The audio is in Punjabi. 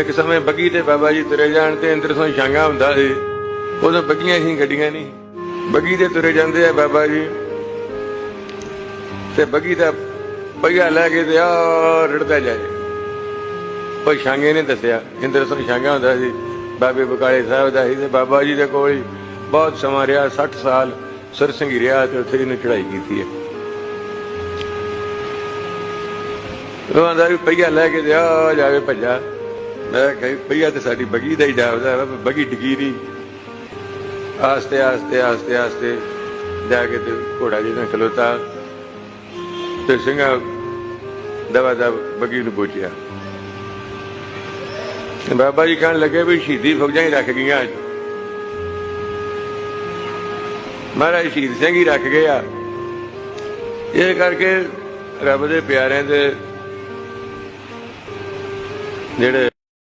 ਇੱਕ ਸਮੇਂ ਬੱਗੀ ਤੇ ਬਾਬਾ ਜੀ ਤੁਰੇ ਜਾਣ ਤੇ ਇੰਦਰ ਸਿੰਘ ਛਾਂਗਾ ਹੁੰਦਾ ਸੀ। ਉਦੋਂ ਬੱਗੀਆਂ ਹੀ ਗੱਡੀਆਂ ਨਹੀਂ। ਬੱਗੀ ਤੇ ਤੁਰੇ ਜਾਂਦੇ ਆ ਬਾਬਾ ਜੀ। ਤੇ ਬੱਗੀ ਦਾ ਪਈਆ ਲੈ ਕੇ ਤੇ ਆ ਰੜਦਾ ਜਾਏ ਉਹ ਛਾਂਗੇ ਨੇ ਦੱਸਿਆ। ਇੰਦਰ ਤੋਂ ਛਾਂਗਾ ਹੁੰਦਾ ਸੀ। ਬਾਬੇ ਬਕਾਲੇ ਸਾਹਿਬ ਦਾ ਸੀ ਤੇ ਬਾਬਾ ਜੀ ਦੇ ਕੋਲ ਹੀ ਬਹੁਤ ਸਮਾਂ ਰਿਹਾ। 60 ਸਾਲ ਸਰਸੰਗੀ ਰਿਹਾ ਤੇ ਉੱਥੇ ਇਹਨੇ ਚੜਾਈ ਕੀਤੀ ਹੈ। ਉਹ ਆਂਦਾ ਵੀ ਪਈਆ ਲੈ ਕੇ ਤੇ ਆ ਜਾਵੇ ਭੱਜਾ। ਮੈਂ ਕਹੀ ਪਈਆ ਤੇ ਸਾਡੀ ਬਗੀ ਦਾ ਹੀ ਜਾਵਦਾ ਬਗੀ ਡਿੱਗੀ ਨਹੀਂ ਆਸਤੇ ਆਸਤੇ ਆਸਤੇ ਆਸਤੇ ਜਾ ਕੇ ਤੇ ਘੋੜਾ ਜਿਹਨੇ ਖਲੋਤਾ ਤੇ ਸਿੰਘਾ ਦਵਾ ਦਾ ਬਗੀ ਨੂੰ ਪੁੱਛਿਆ। ਬਾਬਾ ਜੀ ਕਹਿਣ ਲੱਗੇ ਵੀ ਸ਼ਹੀਦੀ ਫੌਜਾਂ ਹੀ ਰੱਖ ਗਈਆਂ। ਮਹਾਰਾਜ ਸ਼ਹੀਦ ਸਿੰਘ ਹੀ ਰੱਖ ਗਏ ਆ। ਇਹ ਕਰਕੇ ਰੱਬ ਦੇ ਪਿਆਰਿਆਂ ਦੇ ਜਿਹੜੇ